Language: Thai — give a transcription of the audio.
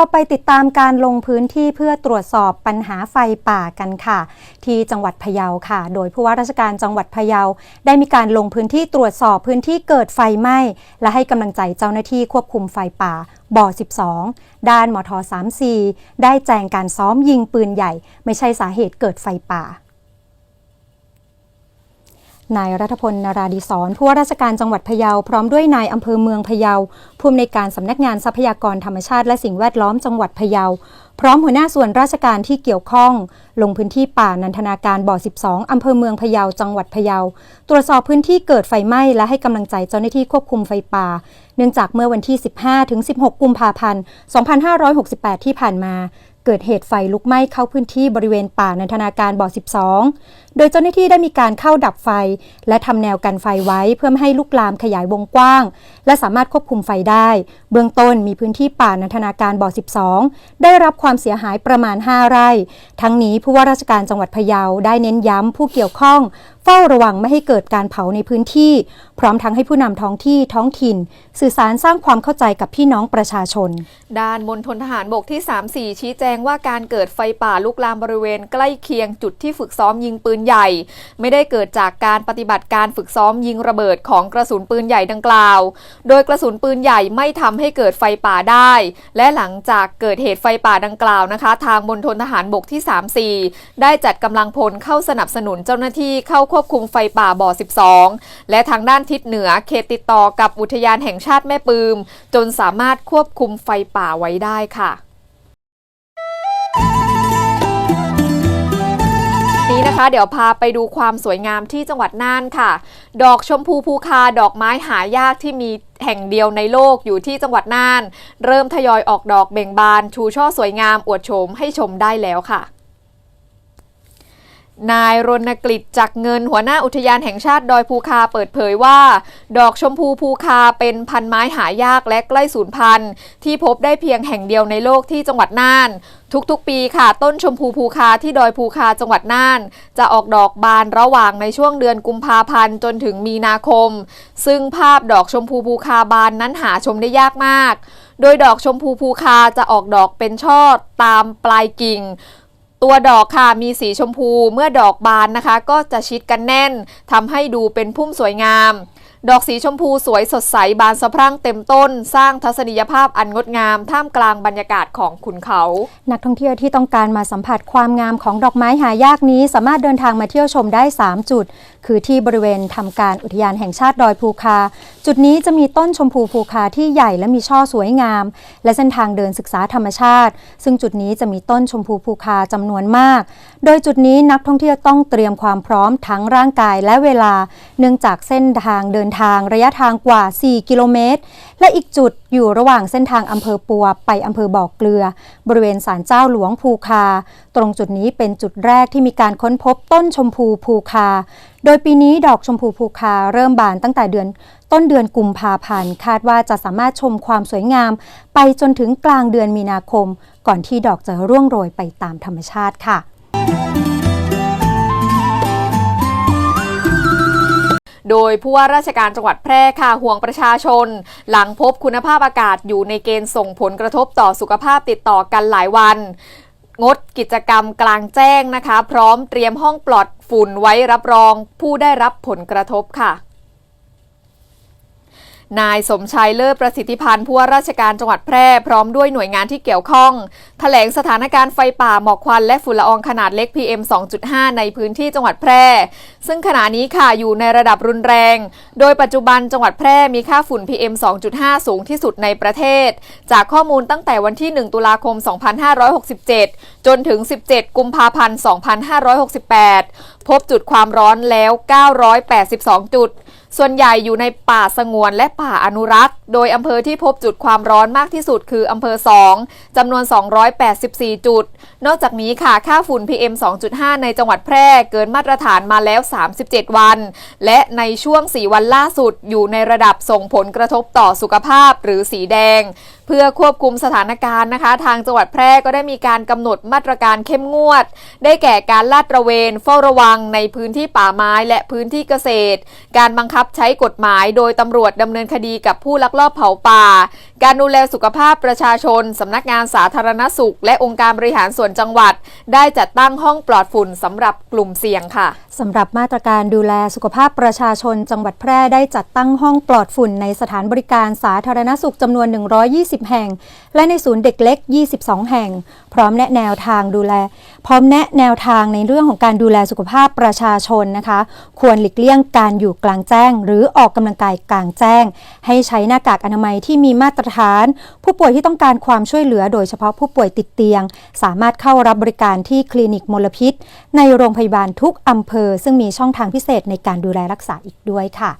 เราไปติดตามการลงพื้นที่เพื่อตรวจสอบปัญหาไฟป่ากันค่ะ ที่จังหวัดพะเยาค่ะ โดยผู้ว่าราชการจังหวัดพะเยา ได้มีการลงพื้นที่ตรวจสอบพื้นที่เกิดไฟไหม้ และให้กำลังใจเจ้าหน้าที่ควบคุมไฟป่าบ่อ 12 ด้านมท 34 ได้แจงการซ้อมยิงปืนใหญ่ ไม่ใช่สาเหตุเกิดไฟป่า นายรัฐพลนราดีศรผู้ว่าราชการจังหวัดพะเยาพร้อมด้วยนายอำเภอเมืองพะเยาผู้อำนวยการสำนักงานทรัพยากรธรรมชาติและสิ่งแวดล้อมจังหวัดพะเยา พร้อมหัวหน้าส่วนราชการที่เกี่ยวข้อง ลงพื้นที่ป่านันทนาการบ่อ 12 อำเภอเมืองพะเยาจังหวัดพะเยา ตรวจสอบพื้นที่เกิดไฟไหม้และให้กำลังใจเจ้าหน้าที่ควบคุมไฟป่า เนื่องจากเมื่อวันที่ 15 ถึง 16 กุมภาพันธ์ 2568 ที่ผ่านมา เกิดเหตุไฟลุกไหม้เข้าพื้นที่บริเวณป่านันทนาการบ่อ 12 โดยเจ้าหน้าที่ได้มีการเข้าดับไฟ และทำแนวกันไฟไว้เพื่อไม่ให้ลุกลามขยายวงกว้าง และสามารถควบคุมไฟได้ เบื้องต้นมีพื้นที่ป่านันทนาการบ่อ 12 ได้รับความเสียหายประมาณ 5 ไร่ ทั้งนี้ผู้ว่าราชการจังหวัดพะเยาได้เน้นย้ำผู้เกี่ยวข้องเฝ้าระวังไม่ให้เกิดการเผาในพื้นที่ พร้อมทั้งให้ผู้นำท้องที่ท้องถิ่น สื่อสารสร้างความเข้าใจกับพี่น้องประชาชน ด้านมณฑลทหารบกที่ 34 ชี้แจงว่าการเกิดไฟป่าลุกลามบริเวณใกล้เคียงจุดที่ฝึกซ้อมยิงปืนใหญ่ ไม่ได้เกิดจากการปฏิบัติการฝึกซ้อมยิงระเบิดของกระสุนปืนใหญ่ดังกล่าว โดยกระสุนปืนใหญ่ไม่ทำให้เกิดไฟป่าได้ และหลังจากเกิดเหตุไฟป่าดังกล่าวนะคะ ทางมณฑลทหารบกที่ 34 ได้จัดกำลังพลเข้าสนับสนุนเจ้าหน้าที่เข้าควบคุมไฟป่าบ่อ 12 และทางด้านทิศเหนือเขตติดต่อกับอุทยานแห่งชาติแม่ปืม จนสามารถควบคุมไฟป่าไว้ได้ค่ะนี้นะคะเดี๋ยวพาไปดูความสวยงามที่จังหวัดน่านค่ะ ดอกชมพูภูคาดอกไม้หายากที่มีแห่งเดียวในโลกอยู่ที่จังหวัดน่าน เริ่มทยอยออกดอกเบ่งบาน ชูช่อสวยงามอวดโฉมให้ชมได้แล้วค่ะ นายรณกฤษจักเงินหัวหน้าอุทยานแห่งชาติดอยภูคาเปิดเผยว่า ดอกชมพูภูคาเป็นพันไม้หายากและใกล้สูญพันธุ์ ที่พบได้เพียงแห่งเดียวในโลกที่จังหวัดน่าน ทุกๆ ปีค่ะ ต้นชมพูภูคาที่ดอยภูคาจังหวัดน่าน จะออกดอกบานระหว่างในช่วงเดือนกุมภาพันธ์จนถึงมีนาคม ซึ่งภาพดอกชมพูภูคาบานนั้นหาชมได้ยากมาก โดยดอกชมพูภูคาจะออกดอกเป็นช่อตามปลายกิ่ง ตัวดอกค่ะมีสีชมพูเมื่อดอกบานนะคะ ก็จะชิดกันแน่นทำให้ดูเป็นพุ่มสวยงาม ดอกสีชมพูสวยสดใสบานสะพรั่งเต็มต้น สร้างทัศนียภาพอันงดงาม ท่ามกลางบรรยากาศของขุนเขา นักท่องเที่ยวที่ต้องการมาสัมผัสความงามของดอกไม้หายากนี้ สามารถเดินทางมาเที่ยวชมได้ 3 จุด คือที่บริเวณทำการอุทยานแห่งชาติดอยภูคา จุดนี้จะมีต้นชมพูภูคาที่ใหญ่และมีช่อสวยงาม และเส้นทางเดินศึกษาธรรมชาติ ซึ่งจุดนี้จะมีต้นชมพูภูคาจำนวนมาก โดยจุดนี้นักท่องเที่ยวต้องเตรียมความพร้อมทั้งร่างกายและเวลา เนื่องจากเส้นทางเดินทางระยะทางกว่า 4 กิโลเมตร และอีกจุดอยู่ระหว่างเส้นทางอำเภอปัวไปอำเภอบ่อเกลือ บริเวณศาลเจ้าหลวงภูคา ตรงจุดนี้เป็นจุดแรกที่มีการค้นพบต้นชมพูภูคา โดยปีนี้ดอกชมพูภูคาเริ่มบานตั้งแต่เดือนต้นเดือนกุมภาพันธ์คาดว่าจะสามารถชมความสวยงาม ไปจนถึงกลางเดือนมีนาคม ก่อนที่ดอกจะร่วงโรยไปตามธรรมชาติค่ะ โดยผู้ว่าราชการจังหวัดแพร่ค่ะห่วงประชาชน หลังพบคุณภาพอากาศอยู่ในเกณฑ์ส่งผลกระทบต่อสุขภาพติดต่อกันหลายวัน งดกิจกรรมกลางแจ้งนะคะ พร้อมเตรียมห้องปลอดฝุ่นไว้รับรองผู้ได้รับผลกระทบค่ะ นายสมชัยเลิศประสิทธิพันธ์ผู้ว่าราชการจังหวัดแพร่พร้อมด้วยหน่วยงานที่เกี่ยวข้องแถลงสถานการณ์ไฟป่าหมอกควันและฝุ่นละอองขนาดเล็ก PM 2.5 ในพื้นที่จังหวัดแพร่ ซึ่งขณะนี้ค่ะอยู่ในระดับรุนแรง โดยปัจจุบันจังหวัดแพร่มีค่าฝุ่น PM 2.5 สูงที่สุดในประเทศ จากข้อมูลตั้งแต่วันที่ 1 ตุลาคม 2567 จนถึง 17 กุมภาพันธ์ 2568 พบจุดความร้อนแล้ว 982 จุด ส่วนใหญ่อยู่ในป่าสงวนและป่าอนุรักษ์ โดยอำเภอที่พบจุดความร้อนมากที่สุดคืออำเภอ 2 จำนวน 284 จุด นอกจากนี้ค่ะ ค่าฝุ่น PM 2.5 ในจังหวัดแพร่เกินมาตรฐานมาแล้ว 37 วัน และในช่วง 4 วันล่าสุดอยู่ในระดับส่งผลกระทบต่อสุขภาพหรือสีแดง พื่อควบคุมสถานการณ์นะคะ ทางจังหวัดแพร่ก็ได้มีการกำหนดมาตรการเข้มงวด ได้แก่การลาดตระเวนเฝ้าระวังในพื้นที่ป่าไม้และพื้นที่เกษตร การบังคับใช้กฎหมายโดยตำรวจดำเนินคดีกับผู้ลักลอบเผาป่า การดูแลสุขภาพประชาชนสำนักงานสาธารณสุข และองค์การบริหารส่วนจังหวัด ได้จัดตั้งห้องปลอดฝุ่นสำหรับกลุ่มเสี่ยงค่ะสำหรับมาตรการดูแลสุขภาพประชาชน จังหวัดแพร่ได้จัดตั้งห้องปลอดฝุ่นในสถานบริการสาธารณสุขจำนวน 120แห่ง และในศูนย์เด็กเล็ก 22 แห่ง พร้อมแนะแนวทางดูแล พร้อมแนะแนวทางในเรื่องของการดูแลสุขภาพประชาชนนะคะ ควรหลีกเลี่ยงการอยู่กลางแจ้ง หรือออกกำลังกายกลางแจ้ง ให้ใช้หน้ากากอนามัยที่มีมาตรฐาน ผู้ป่วยที่ต้องการความช่วยเหลือโดยเฉพาะผู้ป่วยติดเตียง สามารถเข้ารับบริการที่คลินิกมลพิษ ในโรงพยาบาลทุกอำเภอ ซึ่งมีช่องทางพิเศษในการดูแลรักษาอีกด้วยค่ะ